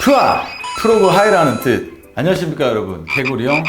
푸아! 프로그 하이라는 뜻. 안녕하십니까 여러분. 개구리 형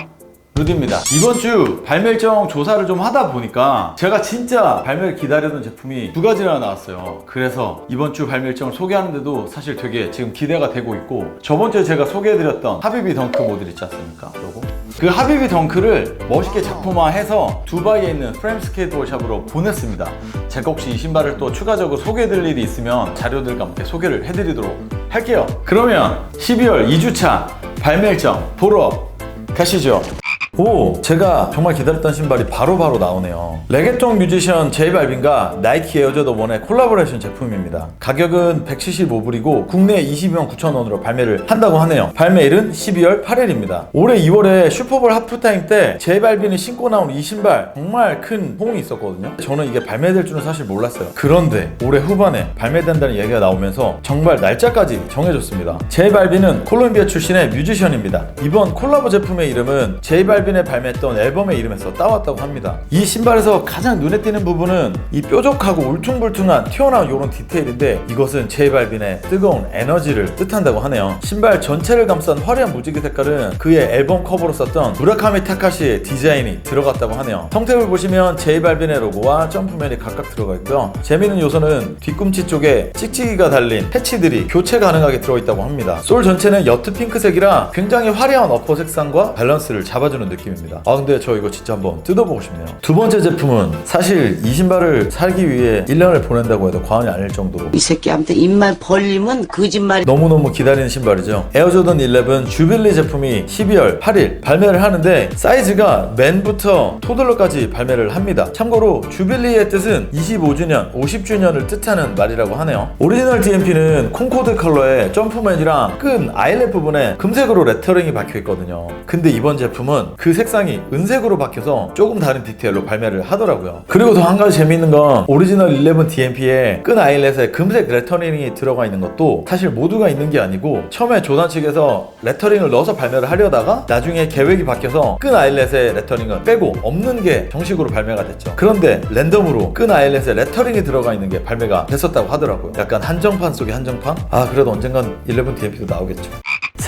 루디입니다. 이번 주 발매 일정 조사를 좀 하다 보니까 제가 진짜 발매를 기다리던 제품이 두 가지나 나왔어요. 그래서 이번 주 발매 일정을 소개하는데도 사실 되게 지금 기대가 되고 있고 저번 주에 제가 소개해드렸던 하비비 덩크 모델 있지 않습니까? 요거. 그 하비비 덩크를 멋있게 작품화해서 두바이에 있는 프레임 스케이트볼 샵으로 보냈습니다. 제가 혹시 이 신발을 또 추가적으로 소개해드릴 일이 있으면 자료들과 함께 소개를 해드리도록 할게요. 그러면 12월 2주차 발매 일정 보러 가시죠. 오, 제가 정말 기다렸던 신발이 바로 바로 나오네요. 레게통 뮤지션 제이 발빈과 나이키 에어저더 원의 콜라보레이션 제품입니다. 가격은 175불이고 국내 22만 9천 원으로 발매를 한다고 하네요. 발매일은 12월 8일입니다. 올해 2월에 슈퍼볼 하프타임 때 제이 발빈이 신고 나온 이 신발 정말 큰 호응이 있었거든요. 저는 이게 발매될 줄은 사실 몰랐어요. 그런데 올해 후반에 발매된다는 얘기가 나오면서 정말 날짜까지 정해졌습니다. 제이 발빈은 콜롬비아 출신의 뮤지션입니다. 이번 콜라보 제품의 이름은 제이 발 빈에 발매했던 앨범의 이름에서 따왔다고 합니다. 이 신발에서 가장 눈에 띄는 부분은 이 뾰족하고 울퉁불퉁한 튀어나온 이런 디테일인데 이것은 제이 발빈의 뜨거운 에너지를 뜻한다고 하네요. 신발 전체를 감싼 화려한 무지개 색깔은 그의 앨범 커버로 썼던 무라카미 타카시의 디자인이 들어갔다고 하네요. 성택을 보시면 제이 발빈의 로고와 점프맨이 각각 들어가 있고요. 재미있는 요소는 뒤꿈치 쪽에 찍찍이가 달린 패치들이 교체 가능하게 들어있다고 합니다. 솔 전체는 옅은 핑크색이라 굉장히 화려한 어퍼 색상과 밸런스를 잡아주는 느낌입니다. 아 근데 저 이거 진짜 한번 뜯어보고 싶네요. 두 번째 제품은 사실 이 신발을 살기 위해 1년을 보낸다고 해도 과언이 아닐 정도로 이 새끼한테 입만 벌리면 거짓말이 너무너무 기다리는 신발이죠. 에어조던 11 주빌리 제품이 12월 8일 발매를 하는데 사이즈가 맨부터 토들러까지 발매를 합니다. 참고로 주빌리의 뜻은 25주년, 50주년을 뜻하는 말이라고 하네요. 오리지널 DMP는 콩코드 컬러의 점프맨이랑 끈 아일렛 부분에 금색으로 레터링이 박혀 있거든요. 근데 이번 제품은 그 색상이 은색으로 박혀서 조금 다른 디테일로 발매를 하더라고요. 그리고 더 한 가지 재미있는 건 오리지널 11 DMP에 끈 아일렛에 금색 레터링이 들어가 있는 것도 사실 모두가 있는 게 아니고 처음에 조단 측에서 레터링을 넣어서 발매를 하려다가 나중에 계획이 바뀌어서 끈 아일렛의 레터링을 빼고 없는 게 정식으로 발매가 됐죠. 그런데 랜덤으로 끈 아일렛에 레터링이 들어가 있는 게 발매가 됐었다고 하더라고요. 약간 한정판 속의 한정판? 아 그래도 언젠간 11 DMP도 나오겠죠.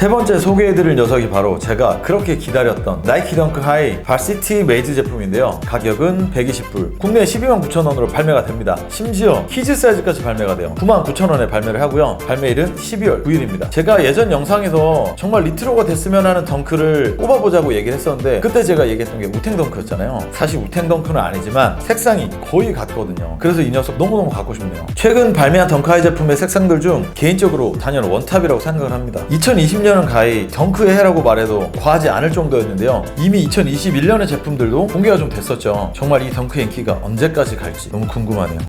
세 번째 소개해드릴 녀석이 바로 제가 그렇게 기다렸던 나이키 덩크 하이 바시티 메이즈 제품인데요. 가격은 120불. 국내 12만 9천 원으로 발매가 됩니다. 심지어 키즈 사이즈까지 발매가 돼요. 9만 9천 원에 발매를 하고요. 발매일은 12월 9일입니다. 제가 예전 영상에서 정말 리트로가 됐으면 하는 덩크를 꼽아보자고 얘기를 했었는데 그때 제가 얘기했던 게 우탱 덩크였잖아요. 사실 우탱 덩크는 아니지만 색상이 거의 같거든요. 그래서 이 녀석 너무너무 갖고 싶네요. 최근 발매한 덩크 하이 제품의 색상들 중 개인적으로 단연 원탑이라고 생각을 합니다. 2020년 은 가히 덩크의 해라고 말해도 과하지 않을 정도였는데요. 이미 2021년의 제품들도 공개가 좀 됐었죠. 정말 이 덩크의 인기가 언제까지 갈지 너무 궁금하네요.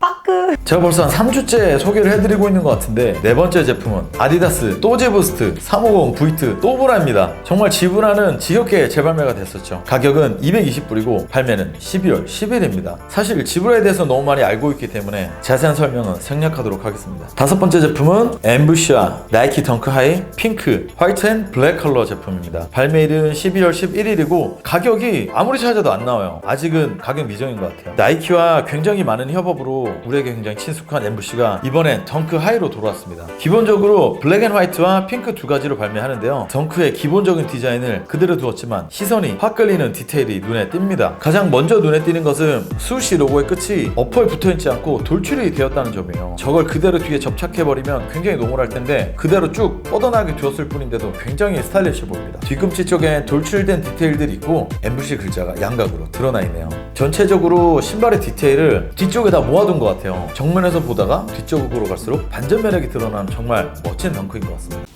제가 벌써 한 3주째 소개를 해드리고 있는 것 같은데 네 번째 제품은 아디다스 또제 부스트 350 V2 또브라입니다. 정말 지브라는 지겹게 재발매가 됐었죠. 가격은 220불이고 발매는 12월 10일입니다. 사실 지브라에 대해서 너무 많이 알고 있기 때문에 자세한 설명은 생략하도록 하겠습니다. 다섯 번째 제품은 엠부시아 나이키 덩크 하이 핑크 화이트 앤 블랙 컬러 제품입니다. 발매일은 12월 11일이고 가격이 아무리 찾아도 안 나와요. 아직은 가격 미정인 것 같아요. 나이키와 굉장히 많은 협업으로 우리에게 굉장히 친숙한 엠부시가 이번엔 덩크 하이로 돌아왔습니다. 기본적으로 블랙 앤 화이트와 핑크 두 가지로 발매하는데요. 덩크의 기본적인 디자인을 그대로 두었지만 시선이 확 끌리는 디테일이 눈에 띕니다. 가장 먼저 눈에 띄는 것은 수시 로고의 끝이 어퍼에 붙어 있지 않고 돌출이 되었다는 점이에요. 저걸 그대로 뒤에 접착해버리면 굉장히 노멀할 텐데 그대로 쭉 뻗어나게 두었을 뿐인데도 굉장히 스타일리시 보입니다. 뒤꿈치 쪽에 돌출된 디테일들이 있고 엠부시 글자가 양각으로 드러나 있네요. 전체적으로 신발의 디테일을 뒤쪽에다 모아둔 것 같아요. 정면에서 보다가 뒤쪽으로 갈수록 반전 매력이 드러나는 정말 멋진 덩크인 것 같습니다.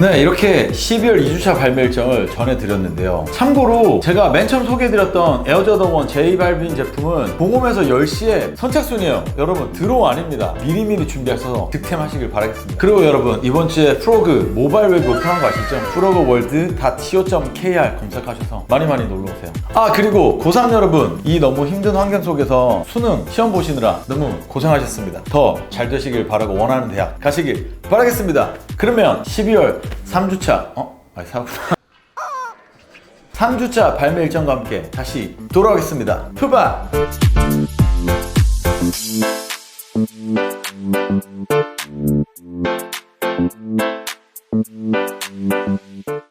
네, 이렇게 12월 2주차 발매 일정을 전해드렸는데요. 참고로 제가 맨 처음 소개해드렸던 에어저더1 제이 발빈 제품은 공홈에서 10시에 선착순이에요. 여러분, 드로우 아닙니다. 미리미리 준비하셔서 득템하시길 바라겠습니다. 그리고 여러분, 이번 주에 프로그 모바일 웹 오픈한 거 아시죠? 프로그월드.co.kr 검색하셔서 많이 많이 놀러오세요. 아, 그리고 고3 여러분, 이 너무 힘든 환경 속에서 수능 시험 보시느라 너무 고생하셨습니다. 더 잘 되시길 바라고 원하는 대학 가시길 바라겠습니다. 그러면 12월 3주차, 어? 아니, 사구나. 3주차 발매 일정과 함께 다시 돌아오겠습니다. 푸바!